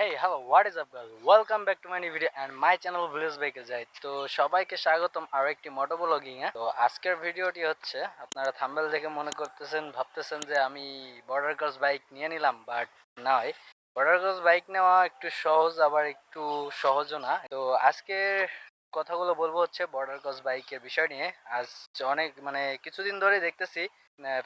Hey hello what is up guys welcome back to my video and my channel village বাইকে যাই তো সবাইকে স্বাগতম আরও একটি মোটো ব্লগিং এ। তো আজকের ভিডিওটি হচ্ছে, আপনারা থাম্বেল দেখে মনে করতেছেন, ভাবতেছেন যে আমি বর্ডার ক্রস বাইক নিয়ে নিলাম বাট নয় বর্ডার ক্রস বাইক নেওয়া একটু সহজ, আবার একটু সহজও না। তো আজকে কথাগুলো বলব হচ্ছে বর্ডার ক্রস বাইকের বিষয় নিয়ে। আজ অনেক মানে কিছুদিন ধরে দেখতেছি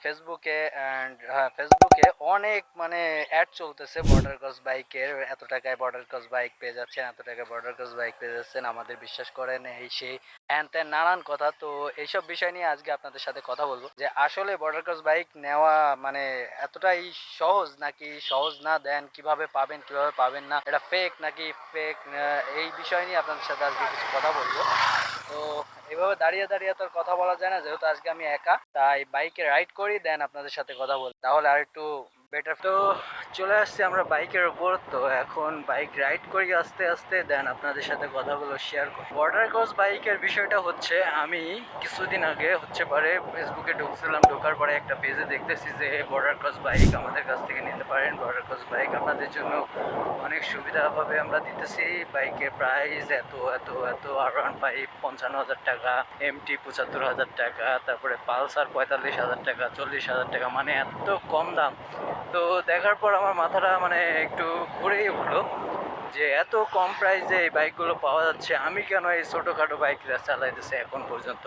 ফেসবুকে অ্যান্ড হ্যাঁ ফেসবুকে অনেক মানে অ্যাড চলতেছে বর্ডার ক্রস বাইকের এত টাকায় বর্ডার ক্রস বাইক পেয়ে যাচ্ছেন, এত টাকায় বর্ডার ক্রস বাইক পেয়ে যাচ্ছেন, আমাদের বিশ্বাস করেন এই সেই হ্যান ত্যান নানান কথা। তো এইসব বিষয় নিয়ে আজকে আপনাদের সাথে কথা বলব যে আসলে বর্ডার ক্রস বাইক নেওয়া মানে এতটাই সহজ নাকি সহজ না? দেন কীভাবে পাবেন কীভাবে পাবেন না? এটা ফেক নাকি ফেক এই বিষয় নিয়ে আপনাদের সাথে আজকে কিছু কথা বলব। তো এভাবে দাঁড়িয়ে দাঁড়িয়ে তো কথা বলা যায় না, যেহেতু আজকে আমি একা, তাই বাইকে রাইড করি দেন আপনাদের সাথে কথা বলি। তাহলে আর একটু বেটার তো চলে আসছি আমরা বাইকের উপর। তো এখন বাইক রাইড করি আস্তে আস্তে দেন আপনাদের সাথে কথাগুলো শেয়ার করি। বর্ডার ক্রস বাইকের বিষয়টা হচ্ছে, আমি কিছুদিন আগে হচ্ছে পারে ফেসবুকে ঢুকছিলাম, ঢোকার পরে একটা পেজে দেখতেছি যে বর্ডার ক্রস বাইক আমাদের কাছ থেকে নিতে পারেন। বর্ডার ক্রস বাইক আপনাদের জন্য অনেক সুবিধাভাবে আমরা দিতেছি। বাইকের প্রাইস এত এত এত আর ওয়ান ফাইভ পঞ্চান্ন হাজার টাকা এমটি পঁচাত্তর হাজার টাকা, তারপরে পালসার পঁয়তাল্লিশ হাজার টাকা, চল্লিশ হাজার টাকা মানে এত কম দাম। তো দেখার পর আমার মাথাটা মানে একটু ঘুরেই উঠল যে এত কম প্রাইসে এই বাইকগুলো পাওয়া যাচ্ছে, আমি কেন এই ছোটোখাটো বাইকটা চালাইতেছি এখন পর্যন্ত?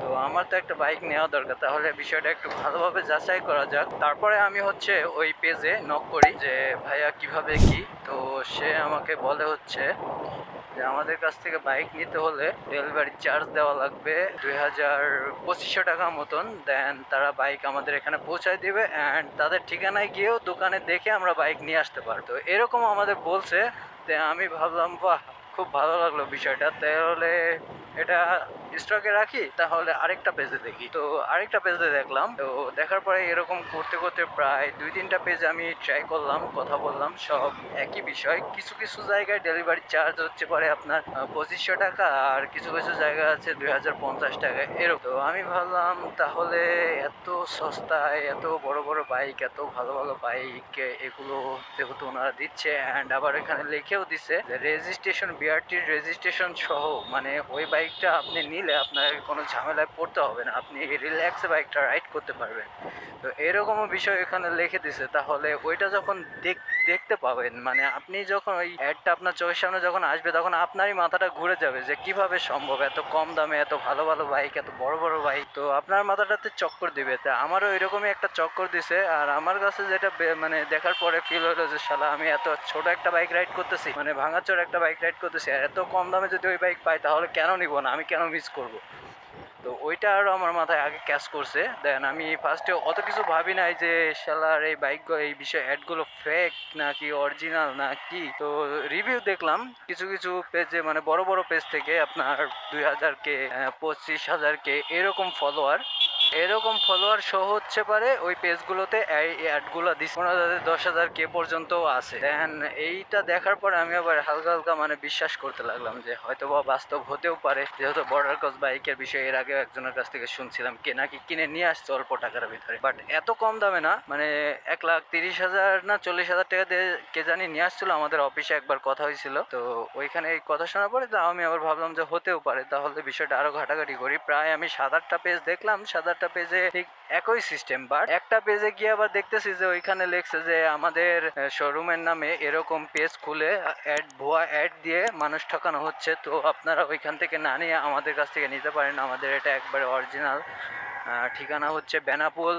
তো আমার তো একটা বাইক নেওয়া দরকার, তাহলে বিষয়টা একটু ভালোভাবে যাচাই করা যাক। তারপরে আমি হচ্ছে ওই পেজে নক করি যে, ভাইয়া, কীভাবে কি? তো সে আমাকে বলে হচ্ছে যে আমাদের কাছ থেকে বাইক নিতে হলে ডেলিভারি চার্জ দেওয়া লাগবে দুই হাজার পঁচিশশো টাকা মতন। দেন তারা বাইক আমাদের এখানে পৌঁছায় দিবে অ্যান্ড তাদের ঠিকানায় গিয়েও দোকানে দেখে আমরা বাইক নিয়ে আসতে পারব। তো এরকম আমাদের বলছে আমি ভাবলাম, বাহ, খুব ভালো লাগল বিষয়টা। তাহলে এটা স্টকে রাখি, তাহলে আরেকটা পেজে দেখি। তো আরেকটা পেজে দেখলাম, তো দেখার পরে এরকম করতে করতে প্রায় দুই তিনটা পেজ আমি ট্রাই করলাম, কথা বললাম, সব একই বিষয়। কিছু কিছু জায়গায় ডেলিভারি চার্জ হচ্ছে পরে আপনার পঁচিশশো টাকা আর কিছু কিছু জায়গা আছে দুই হাজার পঞ্চাশ টাকা, এরকম। তো আমি ভাবলাম, তাহলে এত সস্তায়, এত বড় বড় বাইক এত ভালো ভালো বাইক এগুলো যেহেতু ওনারা দিচ্ছে অ্যান্ড আবার এখানে লিখেও দিছে রেজিস্ট্রেশন বিআরটির রেজিস্ট্রেশন সহ মানে ওই বাইকটা আপনি নিলে আপনার কোনো ঝামেলায় পড়তে হবে না। আপনি রিল্যাক্সে বাইকটা রাইড করতে পারবেন। তো এরকমও বিষয় এখানে লিখে দিছে। তাহলে ওইটা যখন দেখ দেখতে পাবেন। মানে আপনি যখন ওই অ্যাডটা আপনার চোখের সামনে যখন আসবে, তখন আপনারই মাথাটা ঘুরে যাবে যে কীভাবে সম্ভব? এত কম দামে, এত ভালো ভালো বাইক এত বড় বড় বাইক তো আপনার মাথাটাতে চক্কর দিবে। তা আমারও এরকমই একটা চক্কর দিছে। আর আমার কাছে যেটা মানে দেখার পরে ফিল হলো যে, শালা, আমি এত ছোট একটা বাইক রাইড করতেছি। মানে ভাঙাচোর একটা বাইক রাইড করতেছি। আর এত কম দামে যদি ওই বাইক পাই, তাহলে কেন নিব না? আমি কেন মিস করব? তো ওইটা আরও আমার মাথায় আগে ক্যাচ করছে। দেন আমি ফার্স্টে অত কিছু ভাবি নাই যে, শালার এই বাইক এই বিষয়ে অ্যাডগুলো ফেক নাকি অরিজিনাল না কি তো রিভিউ দেখলাম, কিছু কিছু পেজে মানে বড় বড় পেজ থেকে আপনার দুই হাজার কে পঁচিশ হাজার কে এরকম ফলোয়ার এরকম ফলোয়ার সহ হচ্ছে পারে, ওই পেজগুলোতে এই অ্যাডগুলো দিচ্ছে পনেরো হাজার দশ হাজার কে পর্যন্ত আছে। দেন এইটা দেখার পরে আমি আবার হালকা হালকা মানে বিশ্বাস করতে লাগলাম যে হয়তো বা বাস্তব হতেও পারে। যেহেতু বর্ডার ক্রস বাইকের বিষয়ে এর আগে একজনের কাছ থেকে শুনছিলাম, কে নাকি কিনে নিয়ে আসছে অল্প টাকার ভিতরে। বাট এত কম দামে না মানে এক লাখ তিরিশ হাজার না চল্লিশ হাজার টাকা দিয়ে কে জানি নিয়ে আসছিল, আমাদের অফিসে একবার কথা হয়েছিল। তো ওইখানে এই কথা শোনার পরে আমি আবার ভাবলাম যে হতেও পারে। তাহলে বিষয়টা আরও ঘাটাঘাটি করি। প্রায় আমি সাত আটটা পেজ দেখলাম, সাত আটটা পেজে ঠিক একই সিস্টেম বাট একটা পেজে গিয়ে আবার দেখতেছি যে ওইখানে লেখছে যে আমাদের শোরুমের নামে এরকম পেজ খুলে অ্যাড ভুয়া অ্যাড দিয়ে মানুষ ঠকানো হচ্ছে। তো আপনারা ওইখান থেকে না নিয়ে আমাদের কাছ থেকে নিতে পারেন। আমাদের এটা একবারে অরিজিনাল ঠিকানা হচ্ছে বেনাপোল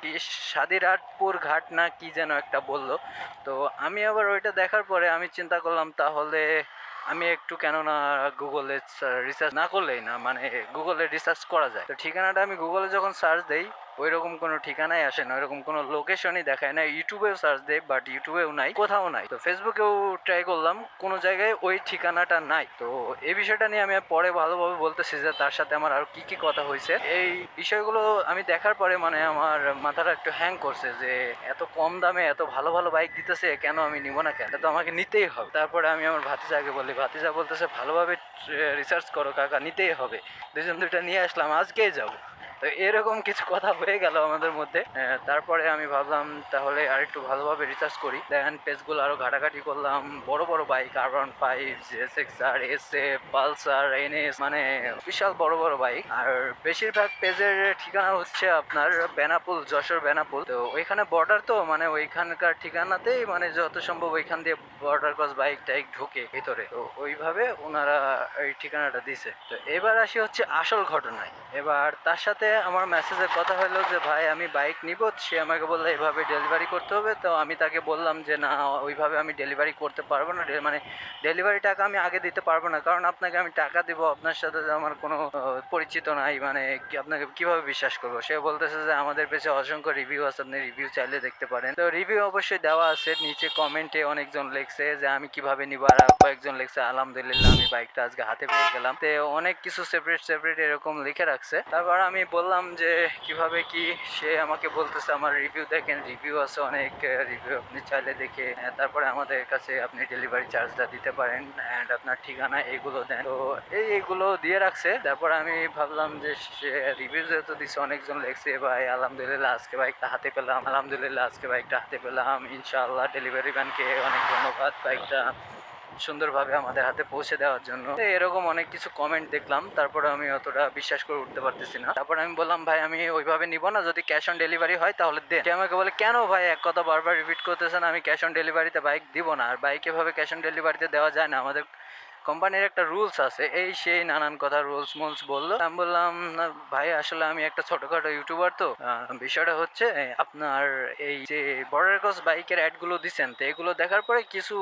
কি সাদিরাটপুর ঘাট না কি যেন একটা বলল। তো আমি আবার ওইটা দেখার পরে আমি চিন্তা করলাম, তাহলে আমি একটু কেননা গুগলে রিসার্চ না করলেই না মানে গুগলে রিসার্চ করা যায়। তো ঠিকানাটা আমি গুগলে যখন সার্চ দেই ওই রকম কোনো ঠিকানাই আসে না, ওইরকম কোনো লোকেশনই দেখায় না, ইউটিউবেও সার্চ দেই বাট ইউটিউবেও নাই, কোথাও নাই। তো ফেসবুকেও ট্রাই করলাম, কোনো জায়গায় ওই ঠিকানাটা নাই। তো এই বিষয়টা নিয়ে আমি পরে ভালোভাবে বলতেছি যে তার সাথে আমার আর কি কি কথা হয়েছে। এই বিষয়গুলো আমি দেখার পরে মানে আমার মাথাটা একটু হ্যাং করছে যে এত কম দামে এত ভালো ভালো বাইক দিতেছে, কেন আমি নিব না কেন? তো আমাকে নিতেই হবে। তারপরে আমি আমার ভাতিজাকে বলি, ভাতিজা বলতেছে ভালোভাবে রিসার্চ করো কাকা, নিতেই হবে। দুজন দুটা নিয়ে আসলাম, আজকেই যাব। তো এরকম কিছু কথা হয়ে গেল আমাদের মধ্যে। তারপরে আমি ভাবলাম তাহলে আর একটু ভালোভাবে রিসার্চ করি। দেন পেজগুলো আরও ঘাটাঘাটি করলাম। বড় বড় bike R one five S X R S A Pulsar NS মানে বিশাল বড় বড় বাইক আর বেশিরভাগ পেজের ঠিকানা হচ্ছে আপনার বেনাপুল, যশোর বেনাপুল। তো ওইখানে বর্ডার তো মানে ওইখানকার ঠিকানাতেই মানে যত সম্ভব ওইখান দিয়ে বর্ডার ক্রস বাইক টাইক ঢোকে ভিতরে। তো ওইভাবে ওনারা এই ঠিকানাটা দিছে। তো এবার আসি হচ্ছে আসল ঘটনায়। এবার তার সাথে আমার মেসেজে কথা হলো যে, ভাই, আমি বাইক নিব। সে আমাকে বলল, এভাবে ডেলিভারি করতে হবে। তো আমি তাকে বললাম যে, না, ওইভাবে আমি ডেলিভারি করতে পারব না। মানে ডেলিভারি টাকা আমি আগে দিতে পারব না। কারণ আপনাকে আমি টাকা দিব। আপনার সাথে আমার কোনো পরিচিত নাই। মানে আপনাকে কীভাবে বিশ্বাস করব? সে বলতেছে যে, আমাদের পেছে অসংখ্য রিভিউ আছে। আপনি রিভিউ চাইলে দেখতে পারেন। তো রিভিউ অবশ্যই দেওয়া আছে। নিচে কমেন্টে অনেকজন লিখছে যে, আমি কীভাবে নিব? আর কয়েকজন লিখছে, আলহামদুলিল্লাহ, আমি বাইকটা আজকে হাতে পেয়ে গেলাম। তো অনেক কিছু সেপারেট সেপারেট এরকম লিখে রাখছে। তারপর আমি বললাম যে, কীভাবে কি সে আমাকে বলতেছে, আমার রিভিউ দেখেন রিভিউ আছে অনেক রিভিউ আপনি চাইলে দেখে তারপরে আমাদের কাছে আপনি ডেলিভারি চার্জটা দিতে পারেন অ্যান্ড আপনার ঠিকানা এগুলো দেন। তো এই এগুলো দিয়ে রাখছে। তারপর আমি ভাবলাম যে, সে রিভিউ যেহেতু দিচ্ছে অনেকজন লেখছে, ভাই, আলহামদুলিল্লাহ, আজকে বাইকটা হাতে পেলাম, আলহামদুলিল্লাহ, আজকে বাইকটা হাতে পেলাম, ইনশাআল্লাহ ডেলিভারি ম্যানকে অনেক ধন্যবাদ বাইকটা সুন্দরভাবে আমাদের হাতে পৌঁছে দেওয়ার জন্য। এরকম অনেক কিছু কমেন্ট দেখলাম, তারপরে আমি অতটা বিশ্বাস করে উঠতে পারতেছি না। তারপর আমি বললাম, ভাই, আমি ওইভাবে নিব না, যদি ক্যাশ অন ডেলিভারি হয় তাহলে দেন। আমাকে বলে, কেন ভাই? এক কথা বারবার রিপিট করতেছেন, আমি ক্যাশ অন ডেলিভারিতে বাইক দিব না। আর বাইক এভাবে ক্যাশ অন ডেলিভারিতে দেওয়া যায় না। আমাদের কোম্পানির একটা রুলস আছে, এই সেই নানান কথা রুলস মুলস বলল। আমি বললাম ভাই, আসলে আমি একটা ছোটখাটো ইউটিউবার তো। বিষয়টা হচ্ছে আপনার এই যে বর্ডার ক্রস বাইকের অ্যাডগুলো দিচ্ছেন তো এগুলো দেখার পরে কিছু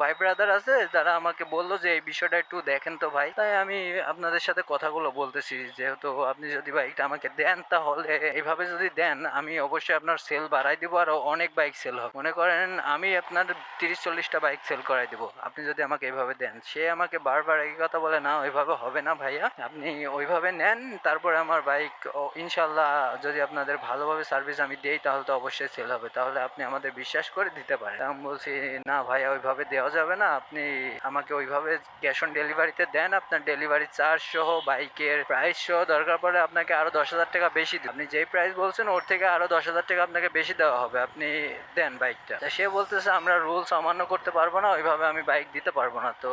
ভাই ব্রাদার আছে, যারা আমাকে বলল যে, এই বিষয়টা একটু দেখেন তো ভাই। তাই আমি আপনাদের সাথে কথাগুলো বলতেছি, যেহেতু আপনি যদি বাইকটা আমাকে দেন, তাহলে এইভাবে যদি দেন, আমি অবশ্যই আপনার সেল বাড়াই দিব আর অনেক বাইক সেল হবে। মনে করেন, আমি আপনার তিরিশ চল্লিশটা বাইক সেল করাই দিব। আপনি যদি আমাকে এইভাবে দেন, সে আমাকে বারবার একই কথা বলে, না, ওইভাবে হবে না ভাইয়া। আপনি ওইভাবে নেন, তারপরে আমার বাইক ইনশাল্লাহ যদি আপনাদের ভালোভাবে সার্ভিস আমি দিই, তাহলে তো অবশ্যই সেল হবে। তাহলে আপনি আমাদের বিশ্বাস করে দিতে পারেন। আমি বলছি, না ভাইয়া, ওইভাবে দেওয়া যাবে না। আপনি আমাকে ওইভাবে ক্যাশ অন ডেলিভারিতে দেন। আপনার ডেলিভারি চার্জ সহ, বাইকের প্রাইস সহ দরকার পড়লে আপনাকে আরও দশ হাজার টাকা বেশি দিন আপনি যেই প্রাইস বলছেন, ওর থেকে আরও দশ হাজার টাকা আপনাকে বেশি দেওয়া হবে। আপনি দেন বাইকটা। সে বলতেছে, আমরা রুলস অমান্য করতে পারব না, ওইভাবে আমি বাইক দিতে পারব না। তো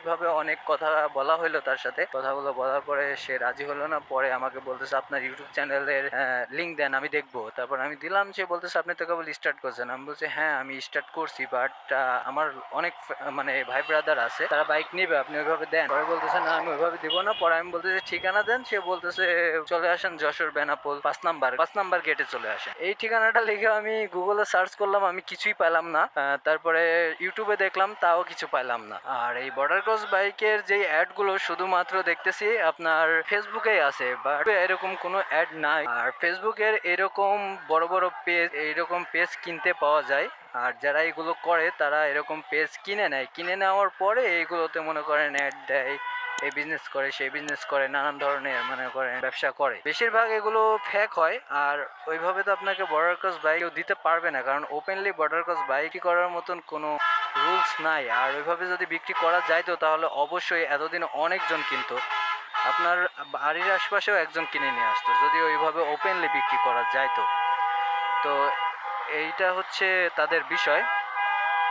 এইভাবে অনেক কথা বলা হলো তার সাথে। কথাগুলো বলার পরে সে রাজি হলো না। পরে আমাকে বলতেছে, আপনার ইউটিউব চ্যানেলের লিঙ্ক দেন, আমি দেখব। তারপর আমি দিলাম, সে বলতেছে, আপনি তো কেবল স্টার্ট করছেন। আমি বলছি হ্যাঁ আমি স্টার্ট করছি বাট আমার অনেক মানে ভাই ব্রাদার আছে, তারা বাইক নিবে, আপনি ওইভাবে দেন। পরে বলতেছে, না, আমি ওইভাবে দিব না। পরে আমি বলতেছি, ঠিকানা দেন। সে বলতেছে, চলে আসেন যশোর বেনাপোল, পাঁচ নাম্বার পাঁচ নাম্বার গেটে চলে আসেন। এই ঠিকানাটা লিখে আমি গুগলে সার্চ করলাম, আমি কিছুই পেলাম না। তারপরে ইউটিউবে দেখলাম, তাও কিছু পেলাম না। আর এই বর্ডার ক্রস বাইকের যে অ্যাডগুলো শুধুমাত্র দেখতেছি, আপনার ফেসবুকেই আছে বাট এরকম কোনো অ্যাড নাই। আর ফেসবুকের এরকম বড় বড় পেজ এইরকম পেজ কিনতে পাওয়া যায়। আর যারা এগুলো করে, তারা এরকম পেজ কিনে নেয়। কিনে নেওয়ার পরে এইগুলোতে মনে করেন অ্যাড দেয়, এই বিজনেস করে, সেই বিজনেস করে, নানান ধরনের মনে করেন ব্যবসা করে। বেশিরভাগ এগুলো ফেক হয়, আর ওইভাবে তো আপনাকে বর্ডার ক্রস বাইক দিতে পারবে না, কারণ ওপেনলি বর্ডার ক্রস বাইকই করার মতন কোনো রুলস নাই। আর ওইভাবে যদি বিক্রি করা যায় তো তাহলে অবশ্যই এতদিন অনেকজন কিনতো। আপনার বাড়ির আশপাশেও একজন কিনে নিয়ে আসতো। যদি ওইভাবে ওপেনলি বিক্রি করা যাইতো তো এইটা হচ্ছে তাদের বিষয়।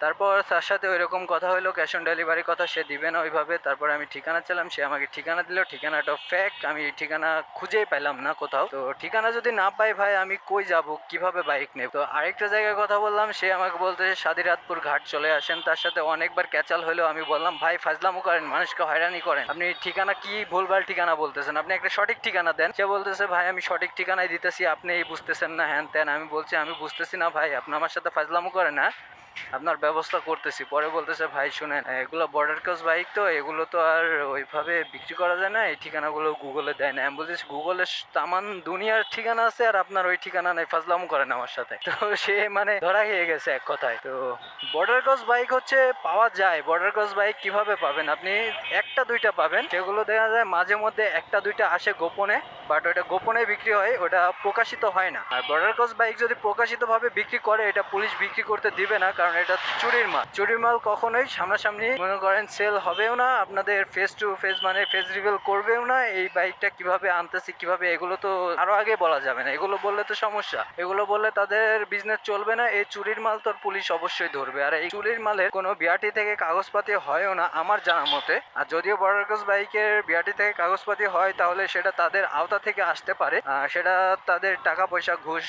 তারপর তার সাথে ওইরকম কথা হলো ক্যাশ অন ডেলিভারি কথা সে দিবে না ওইভাবে। তারপর আমি ঠিকানা চাইলাম, সে আমাকে ঠিকানা দিল। ঠিকানাটা ফেক আমি ঠিকানা খুঁজেই পেলাম না কোথাও। তো ঠিকানা যদি না পাই ভাই, আমি কই যাব? কীভাবে বাইক নেব? তো আরেকটা জায়গায় কথা বললাম, সে আমাকে বলতে সাদিরাতপুর ঘাট চলে আসেন। তার সাথে অনেকবার ক্যাচাল হলেও আমি বললাম, ভাই, ফাজলামো করেন, মানুষকে হয়রানি করেন। আপনি ঠিকানা কি ভুলভাল ঠিকানা বলতেছেন? আপনি একটা সঠিক ঠিকানা দেন। সে বলতেছে, ভাই, আমি সঠিক ঠিকানায় দিতেছি আপনি বুঝতেছেন না, হ্যান ত্যান। আমি বলছি, আমি বুঝতেছি না ভাই, আপনি আমার সাথে ফাজলামো করেন না আপনার ব্যবস্থা করতেছি। পরে বলতেছে, ভাই, শুনেন, এগুলো বর্ডার ক্রস বাইক তো, এগুলো তো আর ওইভাবে বিক্রি করা যায় না, এই ঠিকানাগুলো গুগলে দেয় না। আমি বলতেছি গুগলে তামান দুনিয়ার ঠিকানা আছে আর আপনার ওই ঠিকানা নাই, ফাজলামো করেন আমার সাথে। তো সে মানে ধরা খেয়ে গেছে এক কথায়। তো বর্ডার ক্রস বাইক হচ্ছে, পাওয়া যায়। বর্ডার ক্রস বাইক কীভাবে পাবেন? আপনি একটা, দুইটা পাবেন। সেগুলো দেখা যায় মাঝে মধ্যে একটা, দুইটা আসে গোপনে। বাট ওটা গোপনে বিক্রি হয়, ওটা প্রকাশিত হয় না। আর বর্ডার ক্রস বাইক যদি প্রকাশিতভাবে বিক্রি করে, এটা পুলিশ বিক্রি করতে দিবে না, কারণ এটা চুরির মাল। চুরির মাল কখনোই সামনাসামনি মনে করেন সেল হবেও না, আপনাদের ফেস টু ফেস মানে ফেস রিভিল করবেও না, এই বাইকটা কীভাবে আনতেছি, কীভাবে, এগুলো তো আরও আগে বলা যাবে না। এগুলো বললে তো সমস্যা। এগুলো বললে তাদের বিজনেস চলবে না, এই চুরির মাল তো পুলিশ অবশ্যই ধরবে। আর এই চুরির মালের কোনো বিআরটি থেকে কাগজপাতি হয়ও না, আমার জানা মতে। আর যদিও বর্ডার ক্রস বাইকের বিআরটি থেকে কাগজপাতি হয়, তাহলে সেটা তাদের আওতা থেকে আসতে পারে সেটা তাদের টাকা পয়সা ঘুষ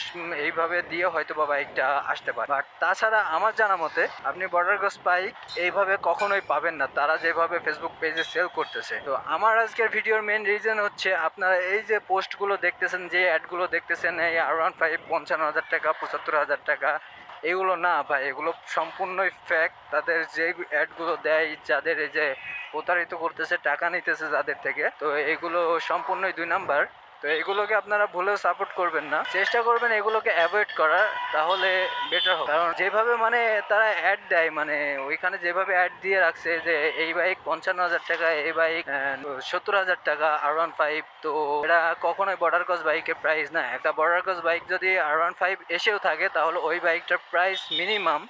এইভাবে দিয়ে হয়তো বা বাইকটা আসতে পারে। বাট তাছাড়া আমার জানা মতে, আপনি বর্ডার ক্রস বাইক এইভাবে কখনোই পাবেন না। তারা যেভাবে ফেসবুক পেজে সেল করতেছে। তো আমার আজকের ভিডিওর মেন রিজন হচ্ছে, আপনারা এই যে পোস্টগুলো দেখতেছেন, যে অ্যাডগুলো দেখতেছেন, এই আর ওয়ান ফাইভ পঞ্চান্ন হাজার টাকা, পঁচাত্তর হাজার টাকা, এগুলো না ভাই, এগুলো সম্পূর্ণই ফ্যাক্ট তাদের যে অ্যাডগুলো দেয়, যাদের এই যে প্রতারিত করতেছে, টাকা নিতেছে যাদের থেকে, তো এগুলো সম্পূর্ণই দুই নাম্বার তো এগুলোকে আপনারা ভুলেও সাপোর্ট করবেন না। চেষ্টা করবেন এগুলোকে অ্যাভয়েড করার, তাহলে বেটার হবে। কারণ যেভাবে মানে তারা অ্যাড দেয় মানে ওইখানে যেভাবে অ্যাড দিয়ে রাখছে যে, এই বাইক পঞ্চান্ন হাজার টাকা, এই বাইক সত্তর হাজার টাকা আর ওয়ান ফাইভ তো এটা কখনোই বর্ডার ক্রস বাইকের প্রাইস না। একটা বর্ডার ক্রস বাইক যদি আর ওয়ান ফাইভ এসেও থাকে, তাহলে ওই বাইকটার প্রাইস মিনিমাম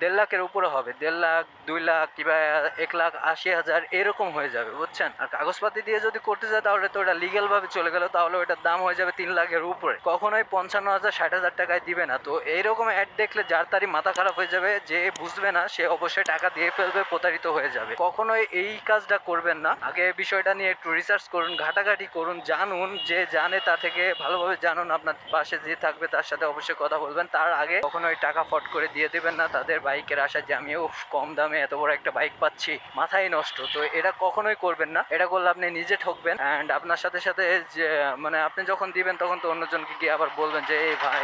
দেড় লাখের উপরে হবে। দেড় লাখ, দুই লাখ কিংবা এক লাখ আশি হাজার এরকম হয়ে যাবে, বুঝছেন? আর কাগজপাতি দিয়ে যদি করতে যায় তাহলে তো ওটা লিগেল ভাবে চলে গেল, তাহলে ওটার দাম হয়ে যাবে তিন লাখের উপরে। কখনোই পঞ্চান্ন হাজার, ষাট হাজার টাকায় দিবে না। তো এইরকম অ্যাড দেখলে যার তারই মাথা খারাপ হয়ে যাবে, যে বুঝবে না, সে অবশ্যই টাকা দিয়ে ফেলবে, প্রতারিত হয়ে যাবে। কখনোই এই কাজটা করবেন না। আগে বিষয়টা নিয়ে একটু রিসার্চ করুন, ঘাটাঘাটি করুন, জানুন, যে জানে তা থেকে ভালোভাবে জানুন, আপনার পাশে যে থাকবে তার সাথে অবশ্যই কথা বলবেন। তার আগে কখনোই টাকা ফট করে দিয়ে দেবেন না তাদের বাইকের আশা যে আমি কম দামে এত বড় একটা বাইক পাচ্ছি, মাথায় নষ্ট। তো এটা কখনোই করবেন না। এটা করলে আপনি নিজে ঠকবেন। অ্যান্ড আপনার সাথে সাথে যে মানে আপনি যখন দিবেন, তখন তো অন্যজনকে গিয়ে আবার বলবেন যে, এই ভাই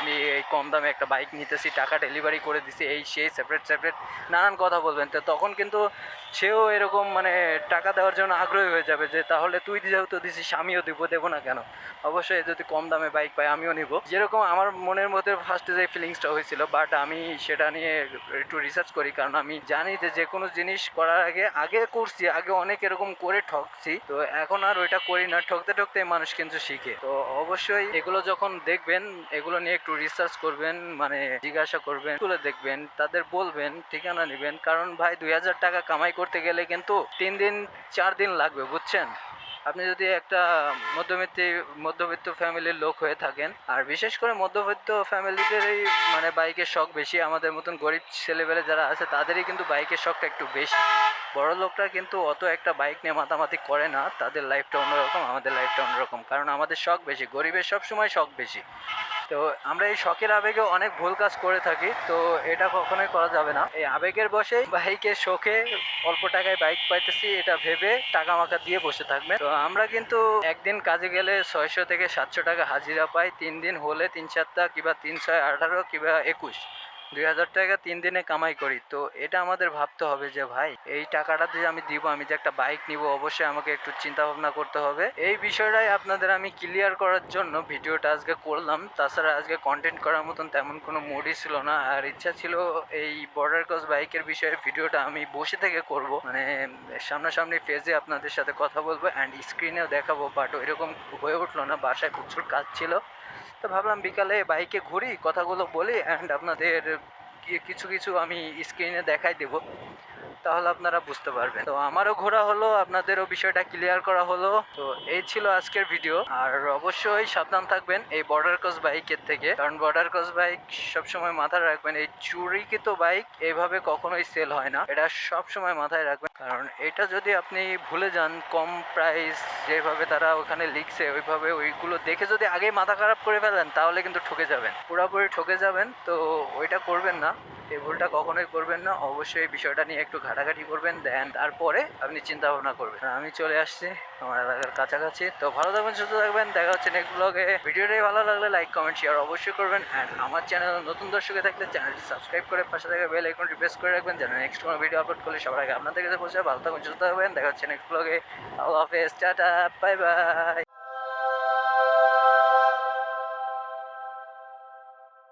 আমি এই কম দামে একটা বাইক নিতেছি, টাকা ডেলিভারি করে দিছি, এই সেই সেপারেট সেপারেট নানান কথা বলবেন। তো তখন কিন্তু সেও এরকম মানে টাকা দেওয়ার জন্য আগ্রহী হয়ে যাবে যে, তাহলে তুই যেহেতু দিছিস, আমিও দিব, দেবো না কেন? অবশ্যই যদি কম দামে বাইক পাই, আমিও নিব। যেরকম আমার মনের মধ্যে ফার্স্টে যে ফিলিংসটা হয়েছিল বাট আমি সেটা নিয়ে একটু রিসার্চ করি, কারণ আমি জানি যে যে কোনো জিনিস করার আগে আগে করছি, আগে অনেক এরকম করে ঠকছি। তো এখন আর ওইটা করি না, ঠকতে ঠকতে মানুষ কিন্তু শিখে। তো অবশ্যই এগুলো যখন দেখবেন, এগুলো নিয়ে একটু রিসার্চ করবেন মানে জিজ্ঞাসা করবেন তুলে দেখবেন, তাদের বলবেন, ঠিকানা নেবেন। কারণ ভাই, দুই হাজার টাকা কামাই করতে গেলে কিন্তু তিন দিন, চার দিন লাগবে, বুঝছেন? আপনি যদি একটা মধ্যবিত্ত মধ্যবিত্ত ফ্যামিলির লোক হয়ে থাকেন, আর বিশেষ করে মধ্যবিত্ত ফ্যামিলিদেরই মানে বাইকের শখ বেশি, আমাদের মতন গরিব ছেলেবেলে যারা আছে, তাদেরই কিন্তু বাইকের শখটা একটু বেশি। বড় লোকরা কিন্তু অত একটা বাইক নিয়ে মাতামাতি করে না, তাদের লাইফটা অন্যরকম, আমাদের লাইফটা অন্যরকম। কারণ আমাদের শখ বেশি, গরিবের সব সময় শখ বেশি। তো আমরা এই শখের আবেগে অনেক ভুল কাজ করে থাকি, তো এটা কখনোই করা যাবে না। এই আবেগের বসে বাইকের শখে অল্প টাকায় বাইক পাইতেছি, এটা ভেবে টাকা মাকা দিয়ে বসে থাকবে। তো আমরা কিন্তু একদিন কাজে গেলে ছয়শো থেকে সাতশো টাকা হাজিরা পাই, তিন দিন হলে তিন চারটা কিংবা তিন ছয় আঠারো কিংবা একুশ। দুই হাজার টাকা তিন দিনে কামাই করি। তো এটা আমাদের ভাবতে হবে যে, ভাই, এই টাকাটা যে আমি দিব, আমি যে একটা বাইক নিব, অবশ্যই আমাকে একটু চিন্তা ভাবনা করতে হবে। এই বিষয়টাই আপনাদের আমি ক্লিয়ার করার জন্য ভিডিওটা আজকে করলাম। তাছাড়া আজকে কন্টেন্ট করার মতন তেমন কোনো মুডই ছিল না। আর ইচ্ছা ছিল এই বর্ডার ক্রস বাইকের বিষয়ে ভিডিওটা আমি বসে থেকে করব। মানে সামনাসামনি ফেজে আপনাদের সাথে কথা বলব অ্যান্ড স্ক্রিনেও দেখাবো বাট এরকম হয়ে উঠল না। বাসায় প্রচুর কাজ ছিল। তো ভাবলাম বিকালে বাইকে ঘুরি, কথাগুলো বলি অ্যান্ড আপনাদের কিছু কিছু আমি স্ক্রিনে দেখাই দেব। তাহলে আপনারা বুঝতে পারবেন। তো আমারও ঘোরা হলো, আপনাদেরও বিষয়টা ক্লিয়ার করা হলো। তো এই ছিল আজকের ভিডিও আর অবশ্যই সাবধান থাকবেন এই বর্ডার ক্রস বাইকের থেকে। কারণ বর্ডার ক্রস বাইক সবসময় মাথায় রাখবেন, এই চুরিকৃত বাইক এইভাবে কখনোই সেল হয় না। এটা সবসময় মাথায় রাখবেন। কারণ এটা যদি আপনি ভুলে যান, কম প্রাইস যেভাবে তারা ওখানে লিখছে, ওইভাবে ওইগুলো দেখে যদি আগে মাথা খারাপ করে ফেলেন, তাহলে কিন্তু ঠকে যাবেন। পুরোপুরি ঠকে যাবেন, তো ওইটা করবেন না। এই ভুলটা কখনোই করবেন না। অবশ্যই এই বিষয়টা নিয়ে একটু ঘাটাঘাটি করবেন, দেন তারপরে আপনি চিন্তা ভাবনা করবেন আমি চলে আসছি আমার এলাকার কাছাকাছি। তো ভালো থাকবেন, সুস্থ থাকবেন, দেখা হচ্ছে নেক্সট ব্লগে ভিডিওটাই ভালো লাগলে লাইক কমেন্ট শেয়ার অবশ্যই করবেন। অ্যান্ড আমার চ্যানেল নতুন দর্শকে থাকলে চ্যানেলটি সাবস্ক্রাইব করে পাশে থাকা বেল আইকনটি প্রেস করে রাখবেন, যেন নেক্সট কোনো ভিডিও আপলোড করলে সবার আগে আপনাদের কাছে পৌঁছে ভালো থাকবেন, সুস্থ থাকবেন, দেখা হচ্ছে নেক্সট ব্লগে আল্লাহ হাফেজ, টাটা বাই বাই